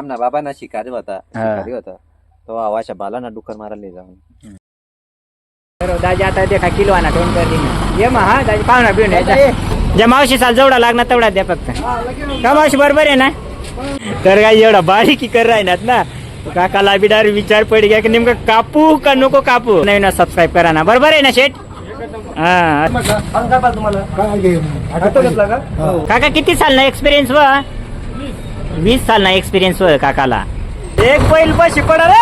आमना बाबा ना शिकारी होता. शिकारी होता तो आवाशा बाला ना डुक्कर मारायला ले जाऊन दाजी आता देखा किलो आणा दोन कर ये मग हा दाजी पाहुणा ज्या जेवढा लागणार तेवढा द्या फक्त का मावशी बरोबर आहे ना तर काय एवढा बारीकी कर ना काकाला बिडार विचार पड गया की नेमकं कापू का नको कापू नवीन सबस्क्राईब करा ना बरोबर आहे ना शेठ हा काका किती साल ना एक्सपिरियन्स व वीस साल ना एक्सपिरियन्स व काकाला. एक बैल पशी पडा रे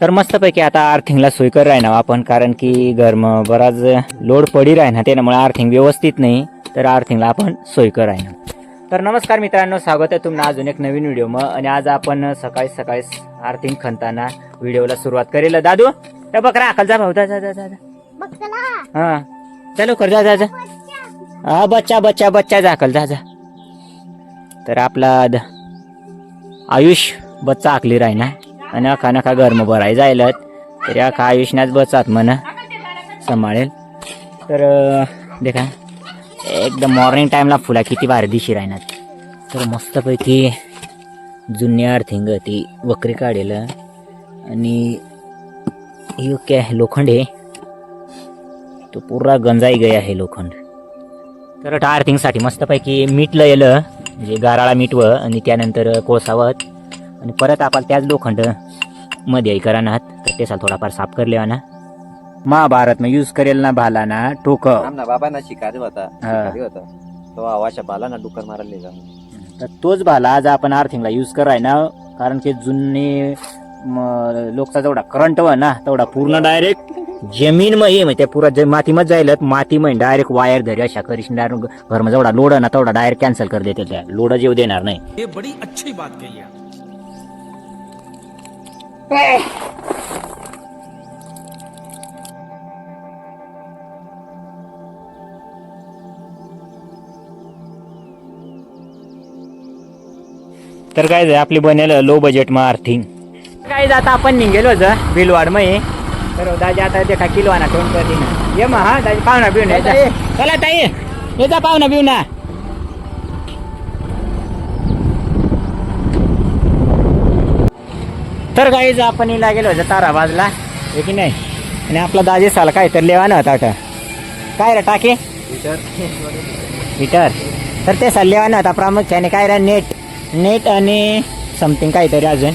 तर मस्तपैकी आता आर्थिंगला सोयकर राहणार राही ना हो आपण कारण की घरम बराच लोड पडी राही ना त्यामुळे आर्थिंग व्यवस्थित नाही तर आर्थिंगला आपण सोयकर राहणार हो. तर नमस्कार मित्रांनो स्वागत आहे तुम्हाला अजून एक नवीन व्हिडिओ मग आणि आज आपण सकाळी सकाळी आर्थिंग खणताना व्हिडिओला सुरुवात करेल. दादू त्या बकरा अकल जा भाऊ जा जा जा. हा. चलो कर जा जा जा. हा बच्चा बच्चा बच्चा जाकल जा जा. तर आपला द- आयुष बच्चा आखली राही ना? आणि अखा नका गरम भराय जायला तरी अखा आयुषनाच बचात म्हणा. सांभाळेल. तर देखा एकदम मॉर्निंग टाईमला फुला किती भारी दिशी राहणार तर मस्तपैकी जुनी अर्थिंग ती वक्री काढेल. आणि यो काय लोखंड आहे तो पुरा गंजाई गया आहे लोखंड. तर टार्थिंगसाठी मस्तपैकी मीठ लयलं म्हणजे गाराळा मीठवं आणि त्यानंतर कोळसावत. आणि परत आपण त्याच लोखंडमध्ये करानात तर त्याचा थोडाफार साफ करले ना महाभारत में यूज करेल ना भाला ना टोक आमना बाबा ना शिकारी होता हा. शिकारी होता तो आवाशा बाला ना डुक्कर मारायला जाऊन तर तोच भाला आज आपण आर्थिंगला यूज कराय ना कारण की जुने लोकचा जेवढा करंट व ना तेवढा पूर्ण डायरेक्ट जमीन मग ये त्या पुरा जे मातीमध्ये जाईल माती मग डायरेक्ट वायर धरी अशा करीश डायरेक्ट घरमा जेवढा लोड ना तेवढा डायरेक्ट कॅन्सल कर देते त्या. लोड जेव देणार नाही. ये बड़ी अच्छी बात कही है. तर काय झालं, आपली बनेल लो बजेट मा अर्थिंग काय जाता आपण निघेलो होतं बिलवाड हा बिऊन यायचा चला ताई येता पाहुणा बिऊन ना. तर काही आपण हिला गेलो होतं ताराबाजला हे की नाही? आणि आपला दाजी साला काय तर लेवाना होता आता काय रे टाके? हिटर तर ते सल्लेवान होता प्रामुख्याने. काय रे नेट नेट आणि समथिंग काहीतरी अजून.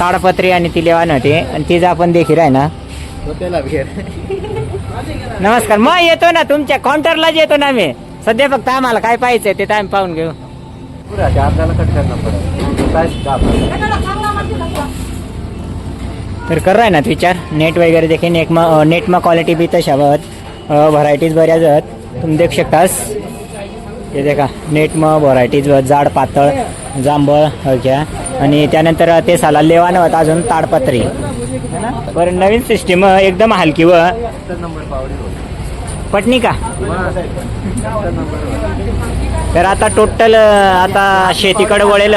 ताडपत्री आणि ती लेवान होते. आणि तिचं आपण देखील आहे ना. नमस्कार. मग येतो ना तुमच्या काउंटरलाच येतो ना मी सध्या फक्त आम्हाला काय पाहिजे ते आम्ही पाहून घेऊ. तर कर राही ना विचार. नेट वगैरे देखील नेट मग नेट मग क्वालिटी बी तशा बहुत व्हरायटीज बऱ्याच आहेत. तुम्ही देख शकतास. हे देखा नेट मग व्हरायटीज जाड पातळ जांभळ हलक्या. आणि त्यानंतर ते साला लेवान होतं अजून ताडपत्री. बरं नवीन सिस्टीम एकदम हलकी व पटणी का? तर आता टोटल आता शेतीकडे वळेल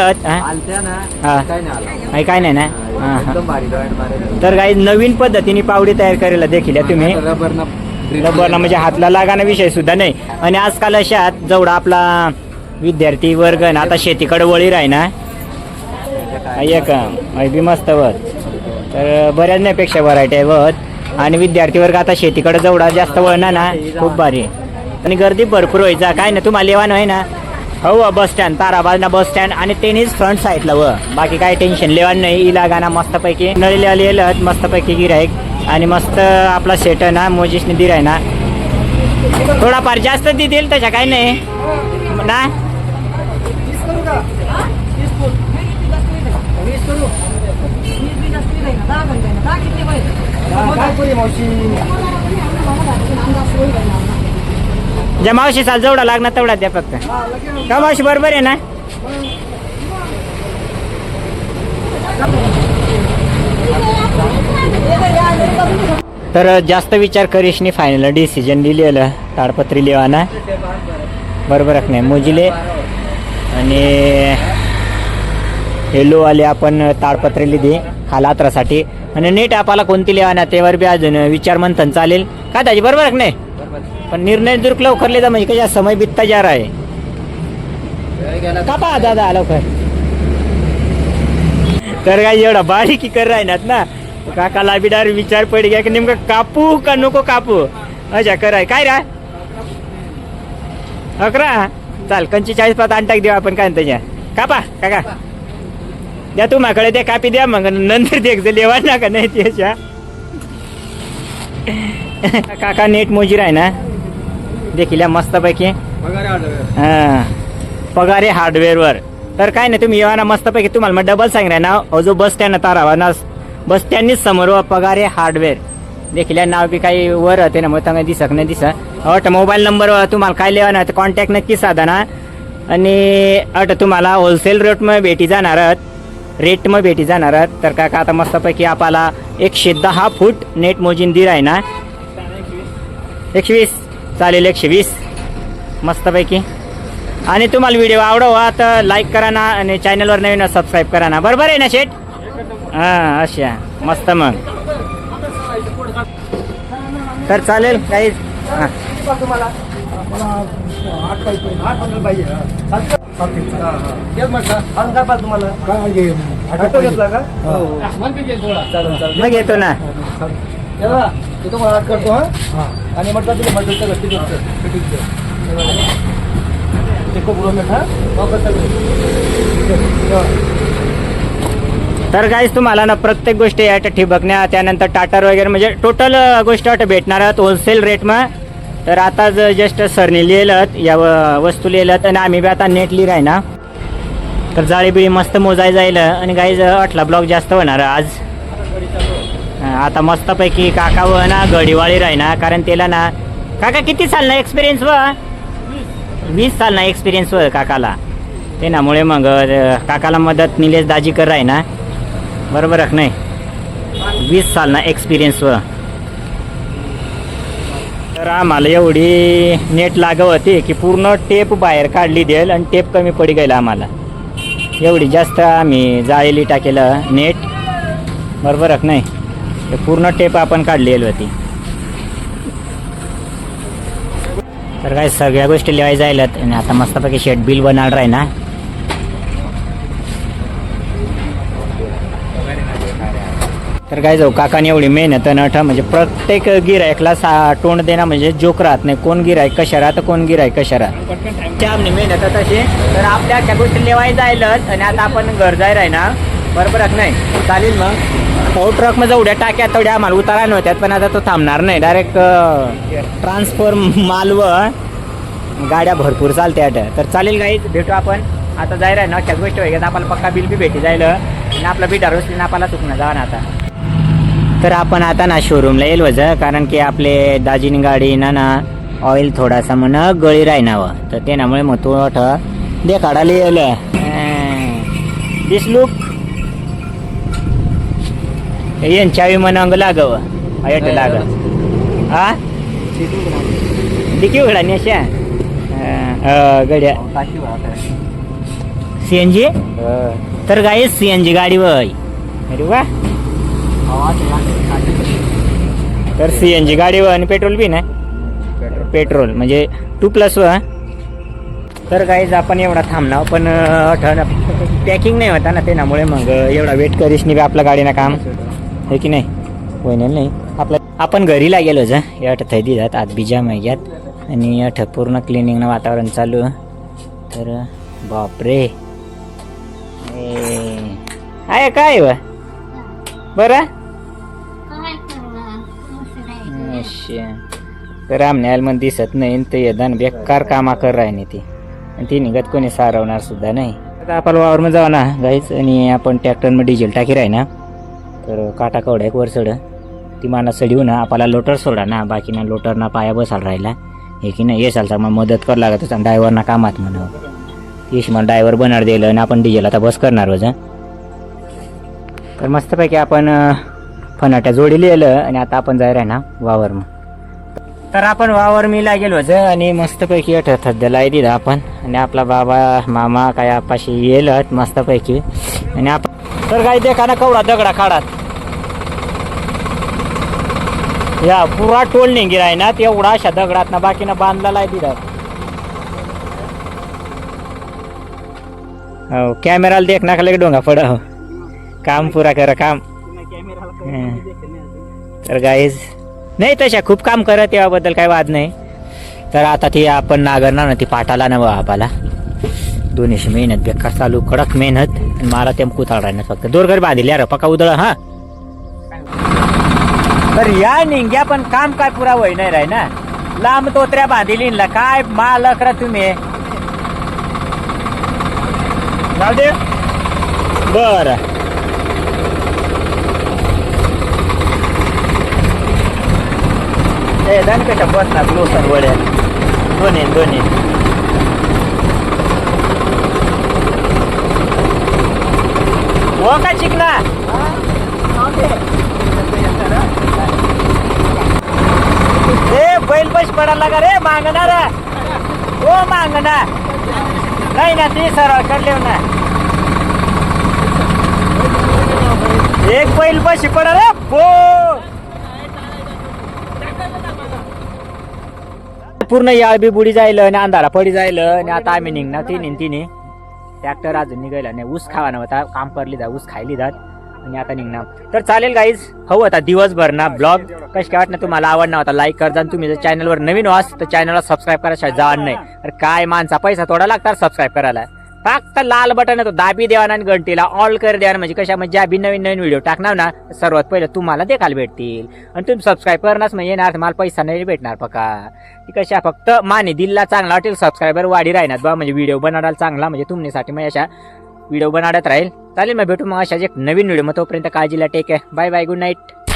काय नाही ना? तर काही नवीन पद्धतीने पावडी तयार करायला देखील तुम्ही. ना रबरना म्हणजे हातला लागाना विषय सुद्धा नाही. आणि आजकाल अशात जेवढा आपला विद्यार्थी वर्ग ना आता शेतीकडे वळी राही ना एक बी मस्त वत तर बऱ्याच नाहीपेक्षा व्हरायटी आहे वत आणि विद्यार्थी वर्ग आता शेतीकडे जेवढा जास्त वळणार ना खूप भारी. आणि गर्दी भरपूर व्हायचा. काय ना तुम्हाला लेवान आहे ना? हो बस स्टँड ताराबाजना बस स्टँड आणि तेनीच फ्रंट साईडला व बाकी काय टेन्शन लेवान नाही. इला ना मस्तपैकी. नळीला आलेलं मस्तपैकी गिरायक आणि मस्त आपला सेट आहे ना मोजिसने दिराय ना. थोडाफार जास्त देतील त्याच्या काही नाही. ना? ज्या मावशी चाल जेवढा लागणार तेवढा द्या फक्त. का मावशी बरोबर आहे ना? तर जास्त विचार करीशनी फायनल डिसिजन लिहिलेलं ताडपत्री लिवाना. बरोबर नाही मोजिले. आणि हेलो आले आपण ताडपत्री लिहिली हालात्रासाठी आणि नीट आपल्याला कोणती लिहाना त्यावर बी अजून विचार मंथन चालेल. का त्याची बरोबर आहे नाही? पण निर्णय जर लवकर ले जा म्हणजे कशा समय बितता जार आहे का पा दादा लवकर. तर काय एवढा बारीकी कर राहणार ना? काका लाबीदार विचार पड गया की नेमकं कापू का नको कापू? अच्छा कराय काय रा? अकरा. चाल कंची चाळीस पाच आण टाक देऊ आपण काय त्याच्या? कापा काका. द्या तू माकडे द्या कापी द्या मग नंतर देख जे लेवा ना का नाही त्याच्या काका नेट मोजीर आहे ना? देखील मस्तपैकी. हा. पगारे हार्डवेअरवर तर काय नाही तुम्ही येवा ना मस्तपैकी. तुम्हाला मग डबल सांग ना जो बस स्टँड तारावा ना बस स्टँडनीच समोर व पगारे हार्डवेअर देखील नाव बी काही वर होते ना मग चांगलं दिसत नाही दिसत. अट मोबाईल नंबर तुम्हाला काय लेवा ना कॉन्टॅक्ट नक्की साधा ना. आणि अट तुम्हाला होलसेल रेटमध्ये भेटी जाणार आहात. रेटमध्ये भेटी जाणार आहात. तर काका आता मस्तपैकी आपल्याला एकशे दहा फूट नेट मोजीन दिर आहे ना? एकशे वीस. चालेल एकशे वीस. मस्तपैकी. आणि तुम्हाला व्हिडिओ आवडवा तर लाईक करा ना आणि चॅनलवर नवीन सबस्क्राईब करा ना. बरोबर आहे ना शेट हां अशा. मस्त मग. तर चालेल काही हां. ऑटो घेतला का? चालेल चालेल. मग येतो ना. तिथं मला आठ करतो हा? आणि म्हटलं तुला म्हटलं फिटिंगचं ते खूप रोमेट हा? वापस तर काहीच तुम्हाला ना प्रत्येक गोष्टी या ठिबकण्या त्यानंतर टाटर वगैरे म्हणजे टोटल गोष्ट भेटणार आहेत होलसेल रेटमा तर आता जस्ट सरनी लिहिलं या व- वस्तू लिहिलं आणि आम्ही बी आता नेट लिहिलं आहे ना तर जाळी बिळी मस्त मोजाय जाईल आणि गाईज अठला ब्लॉक जास्त होणार आज. आता मस्तपैकी काका व ना गडीवाळी राही ना कारण त्याला ना काका किती चालणार एक्सपिरियन्स व वीस चालणार एक्सपिरियन्स व काकाला. ते नामुळे मग काकाला मदत निलेश दाजीकर राही ना बरोबर नाही? वीस साल ना एक्सपिरियन्स व तर आम्हाला एवढी नेट लागव होती की पूर्ण टेप बाहेर काढली देईल आणि टेप कमी पडी गेला आम्हाला. एवढी जास्त आम्ही जाळेली टाकेलं नेट. बरोबर नाही? ते पूर्ण टेप आपण काढलेली होती. तर काय सगळ्या गोष्टी लिहाय जायला आणि आता मस्तपैकी शेट बिल बनणार आहे ना? तर काय जाऊ काकाने एवढी मेहनत नठ म्हणजे प्रत्येक गिरायकला सा तोंड देणं म्हणजे जोक राहत नाही. कोण गिरायक कशा राहत कोण गिरायक कशा राहत. त्या मेहनत तशी तर आपल्या त्या गोष्टी लेवाय जायलच आणि आता आपण घर जाय राही ना बरोबर नाही? चालेल मग. हो, तो ट्रकमध्ये उड्या टाक्या तेवढ्या आम्हाला उतारा नव्हत्यात पण आता तो थांबणार नाही. डायरेक्ट ट्रान्सफर मालवर गाड्या भरपूर चालत्या तर चालेल गाई भेटू आपण. आता जाय राही ना त्या गोष्टी वगैरे आपल्याला पक्का बिल बी भेटी जाईल आणि आपला बिटार डरवसली ना आपल्याला चुकणं जाणार ना आता. तर आपण आता ना शोरूमला येईल वज कारण की आपले दाजीनी गाडी ना ना ऑइल थोडासा म्हण गळी राहिनावं. तर त्यामुळे मग तो दे काढायला येईल दिस लुक येन चावी म्हण अंग लागावं. अयट लाग हा? दिकी उघडा नि अशा गड्या. C N G? तर गाई सी एन जी गाडी वय अरे वा. तर सी एन जी गाडी व आणि पेट्रोल बी ना पेट्रोल म्हणजे टू प्लस व तर काहीच आपण एवढा थांबणार पण पॅकिंग नाही होता ना त्यामुळे मग एवढा वेट करीस नाही बी आपल्या गाडीनं काम. हे की नाही? होईन नाही. आपलं आपण घरीला गेलो जा. अठ थैदी दिलात आज बिजा महिन्यात आणि अठ पूर्ण क्लिनिंगनं वातावरण चालू. तर बापरे. ए, आहे काय व? बरं? रामन्याल मन दिसत नाही ते यदान बेकार कामा कर राहिनी ती. आणि ती निघत कोणी सारवणार सुद्धा नाही. आता आपण वावरमध्ये जाऊ ना गाईच. आणि आपण ट्रॅक्टरमध्ये डिझेल टाकी राही ना. तर काटा कवडा एक वर चढ ती माना चढीव ना आपल्याला लोटर सोडा ना. बाकी ना लोटर ना पाया बसायला राहिला. हे की नाही येसाल तर मग मदत कर लागत होता ड्रायव्हरना कामात म्हणा येश मग ड्रायव्हर बनणार दिलं आणि आपण डिझेल आता बस करणार रोज तर मस्तपैकी आपण फनाट्या जोडी लिहिलं आणि आता आपण जाय आहे ना वावर मग. तर आपण वावर मीला गेलो होतो आणि मस्तपैकी अठ थद्याला दिलं आपण. आणि आपला बाबा मामा काय आपाशी येल मस्तपैकी. आणि आपण तर काही देखा ना कवडा दगडा काढात. या पुरा टोल निघी आहे ना एवढा अशा दगडात ना बाकीनं बांधला आहे तिथं. हो कॅमेराला देख ना लगे डोंगा पड. हो. काम पुरा कर काम. तर गाईज नाही तशा खूप काम करत याबद्दल काही वाद नाही. तर आता ती आपण नागरणार ना ती पाटाला ना बापाला दोन्हीशे मेहनत बेकार चालू कडक मेहनत. मला ते कुताळ राहणार फक्त. दोरघर बांधले यार पका उदळ हा. तर या निंग्या पण काम काय पुरा वय नाही राही ना. लांब तोत्र्या बांधिली ना काय मालक रा तुम्ही? जाऊ दे. बर. हे दान कशा बसणार लोसन वड्या? दोन्ही दोन्ही. हो का चिकना ए बैल बस पडायला लागा रे मागणार. हो मागणार. नाही ना ते सरळ कडले ना एक बैल बशी पडा रे बो पूर्ण याळ बी बुडी जाईल आणि अंधारा पडी जाईल आणि आता आम्ही निघणार तिने तिने ट्रॅक्टर अजून निघायला नाही. ऊस खावा नव्हता काम करली जा ऊस खायली जात. आणि आता निघणार. तर चालेल गाईज हो आता दिवसभर ना ब्लॉग कशी काय वाटणं तुम्हाला? आवडणार होता लाईक कर जा तुम्ही जर चॅनलवर नवीन वास तर चॅनलला सबस्क्राईब करायला जाणार नाही. तर काय माणसा पैसा थोडा लागतात सबस्क्राईब करायला. फक्त लाल बटन येतो तो दाबी देवाना आणि घंटीला ऑल कर द्या. म्हणजे कशा म्हणजे ज्या बी नवीन नवीन व्हिडिओ टाकणार ना सर्वात पहिले तुम्हाला देखायला भेटतील. आणि तुम्ही सबस्क्राईब करणार म्हणजे येणार मला पैसा नाही भेटणार पका ती कशा फक्त माने दिलला चांगला वाटेल सबस्क्रायबर वाढी राहणार बा. म्हणजे व्हिडिओ बनवायला चांगला म्हणजे तुमच्यासाठी मग अशा व्हिडिओ बनवत राहील. चालेल मग भेटू मग अशाच एक नवीन व्हिडिओ मग तोपर्यंत काळजीला टेक आहे बाय बाय गुड नाईट